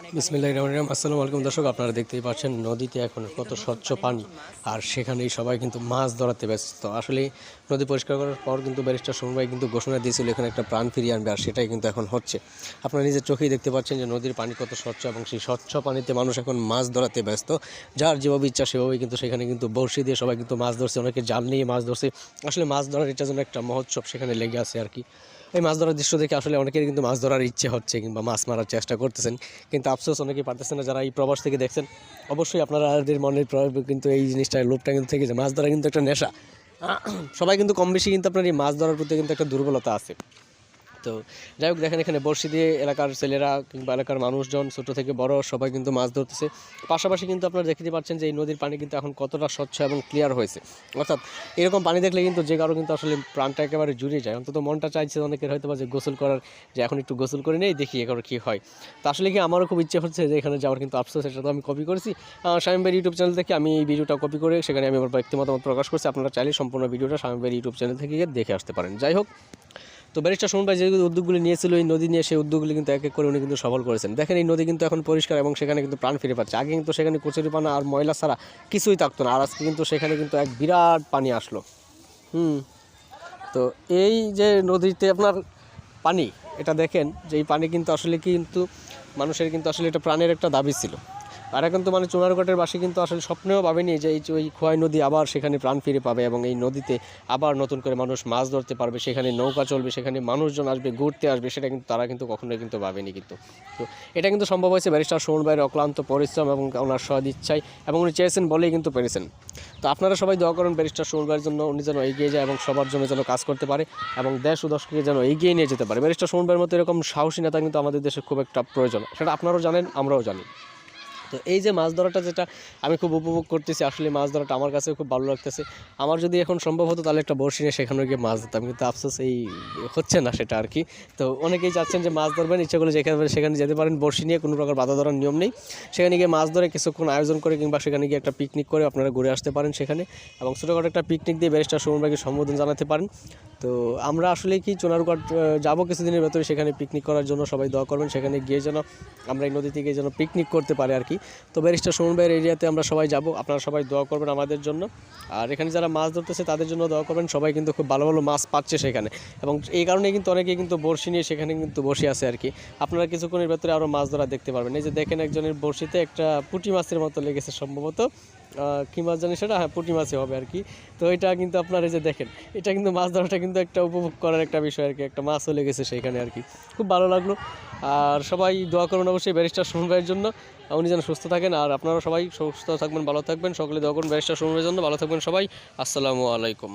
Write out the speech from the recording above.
বিসমিল্লাহ রহমান আসসালামু আলাইকুম দর্শক আপনারা দেখতেই পাচ্ছেন নদীতে এখন কত স্বচ্ছ পানি আর সেখানেই সবাই কিন্তু মাছ ধরাতে ব্যস্ত। আসলে নদী পরিষ্কার করার পর কিন্তু ব্যারিস্টার সমবায় কিন্তু ঘোষণা দিয়েছিল এখানে একটা প্রাণ ফিরিয়ে আনবে আর সেটাই কিন্তু এখন হচ্ছে। আপনারা নিজের চোখেই দেখতে পাচ্ছেন যে নদীর পানি কত স্বচ্ছ এবং সেই স্বচ্ছ পানিতে মানুষ এখন মাছ ধরাতে ব্যস্ত। যার যেভাবে ইচ্ছা সেভাবেই কিন্তু সেখানে কিন্তু বড়শি দিয়ে সবাই কিন্তু মাছ ধরছে অনেকে জাল নিয়ে মাছ ধরছে। আসলে মাছ ধরার এটা যেন একটা মহোৎসব সেখানে লেগে আছে আর কি। এই মাছ ধরার দৃশ্য দেখে আসলে অনেকের কিন্তু মাছ ধরার ইচ্ছে হচ্ছে কিংবা মাছ মারার চেষ্টা করতেছেন। কিন্তু আফসোস অনেকেই পারতেছেন না যারা এই প্রবাস থেকে দেখছেন। অবশ্যই আপনাদের মনের প্রভাব কিন্তু এই জিনিসটা লোভটা কিন্তু থেকে যায়। মাছ ধরা কিন্তু একটা নেশা। সবাই কিন্তু কম বেশি কিন্তু আপনার এই মাছ ধরার প্রতি কিন্তু একটা দুর্বলতা আছে। তো যাই হোক, দেখেন এখানে বড়শি দিয়ে এলাকার ছেলেরা কিংবা এলাকার মানুষজন, ছোট থেকে বড়, সবাই কিন্তু মাছ ধরতেছে। পাশাপাশি কিন্তু আপনারা দেখতে পাচ্ছেন যে এই নদীর পানি কিন্তু এখন কতটা স্বচ্ছ এবং ক্লিয়ার হয়েছে। অর্থাৎ এরকম পানি দেখলে কিন্তু যে কারও কিন্তু আসলে প্রাণটা একেবারে জুড়িয়ে যায়। অন্তত মনটা চাইছে অনেকের হয়তো বা যে গোসল করার, যে এখন একটু গোসল করে নেই, দেখি এবার কী হয়। তো আসলে কি আমারও খুব ইচ্ছে হচ্ছে যে এখানে যাওয়ার কিন্তু আফসোস সেটা তো আমি কপি করেছি। স্বামী ভাইয়ের ইউটিউব চ্যানেল থেকে আমি এই ভিডিওটা কপি করে সেখানে আমি আমার ব্যক্তি মতামত প্রকাশ করছি। আপনারা চাইলে সম্পূর্ণ ভিডিওটা স্বামী ভাইয়ের ইউটিউব চ্যানেল থেকে দেখে আসতে পারেন। যাই হোক তো ব্যারিস্টার সুমন ভাই যে উদ্যোগগুলি নিয়েছিল, এই নদী নিয়ে সেই উদ্যোগগুলি কিন্তু এক এক করে উনি কিন্তু সফল করেছেন। দেখেন, এই নদী কিন্তু এখন পরিষ্কার এবং সেখানে কিন্তু প্রাণ ফিরে পাচ্ছে। আগে কিন্তু সেখানে কচুরিপানা আর ময়লা ছাড়া কিছুই থাকতো না, আর আজকে কিন্তু সেখানে কিন্তু এক বিরাট পানি আসলো। হুম, তো এই যে নদীতে আপনার পানি, এটা দেখেন যে এই পানি কিন্তু আসলে কিন্তু মানুষের কিন্তু আসলে এটা প্রাণের একটা দাবি ছিল। আর এখন তো মানে চুনারঘাটের বাসী কিন্তু আসলে স্বপ্নেও ভাবেনি যে এই ওই খোয়াই নদী আবার সেখানে প্রাণ ফিরে পাবে এবং এই নদীতে আবার নতুন করে মানুষ মাছ ধরতে পারবে, সেখানে নৌকা চলবে, সেখানে মানুষজন আসবে, ঘুরতে আসবে, সেটা কিন্তু তারা কিন্তু কখনোই কিন্তু ভাবেনি কিন্তু। তো এটা কিন্তু সম্ভব হয়েছে ব্যারিস্টার সোহন ভাইয়ের অক্লান্ত পরিশ্রম এবং ওনার সদ ইচ্ছায় এবং উনি চেয়েছেন বলেই কিন্তু পেরেছেন। তো আপনারা সবাই দোয়া করুন ব্যারিস্টার সোহন ভাইয়ের জন্য উনি যেন এগিয়ে যায় এবং সবার জন্য যেন কাজ করতে পারে এবং দেশ ও দশকে যেন এগিয়ে নিয়ে যেতে পারে। ব্যারিস্টার সোহন ভাইয়ের মতো এরকম সাহসী নেতা কিন্তু আমাদের দেশে খুব একটা প্রয়োজন। সেটা আপনারাও জানেন, আমরাও জানি। তো এই যে মাছ ধরাটা যেটা আমি খুব উপভোগ করতেছি, আসলে মাছ ধরাটা আমার কাছে খুব ভালো লাগতেছে। আমার যদি এখন সম্ভব হতো তাহলে একটা বড়শি নিয়ে সেখানে গিয়ে মাছ ধরতাম, কিন্তু আফসোস এই হচ্ছে না সেটা আর কি। তো অনেকেই চাচ্ছেন যে মাছ ধরবেন, ইচ্ছে করলে যেখানে সেখানে যেতে পারেন, বড়শি নিয়ে কোনো প্রকার বাধা ধরার নিয়ম নেই। সেখানে গিয়ে মাছ ধরে কিছুক্ষণ আয়োজন করে কিংবা সেখানে গিয়ে একটা পিকনিক করে আপনারা ঘুরে আসতে পারেন সেখানে। এবং ছোটোখাটো একটা পিকনিক দিয়ে ব্যারিস্টার সুমনবাইকে সম্বোধন জানাতে পারেন। তো আমরা আসলে কি চোনারঘাট যাব কিছুদিনের ভেতরে সেখানে পিকনিক করার জন্য, সবাই দোয়া করবেন, সেখানে গিয়ে যেন আমরা এই নদী থেকে যেন পিকনিক করতে পারি আর কি। তো ব্যারিস্টার সুমন ভাইয়ের এরিয়াতে আমরা সবাই যাব, আপনারা সবাই দোয়া করবেন আমাদের জন্য। আর এখানে যারা মাছ ধরতেছে তাদের জন্য দোয়া করবেন, সবাই কিন্তু খুব ভালো ভালো মাছ পাচ্ছে সেখানে। এবং এই কারণে কিন্তু অনেকেই কিন্তু বড়শি নিয়ে সেখানে কিন্তু বসে আছে আর কি। আপনারা কিছুক্ষণের ভেতরে আরও মাছ ধরা দেখতে পারবেন। এই যে দেখেন একজনের বড়শিতে একটা পুঁটি মাছের মতো লেগেছে সম্ভবত। কি মাছ জানি সেটা? হ্যাঁ পুঁটি মাছই হবে আর কি তো এটা কিন্তু আপনার এই যে দেখেন, এটা কিন্তু মাছ ধরাটা কিন্তু একটা উপভোগ করার একটা বিষয় আর কি একটা মাছ চলে গেছে সেইখানে আর কি খুব ভালো লাগল। আর সবাই দোয়া করুন অবশ্যই ব্যারিস্টার সুমন ভাইয়ের জন্য। উনি যেন সুস্থ থাকেন, আর আপনারা সবাই সুস্থ থাকবেন, ভালো থাকবেন। সকলে দোয়া করুন ব্যারিস্টার সুমন ভাইয়ের জন্য। ভালো থাকবেন সবাই। আসসালামু আলাইকুম।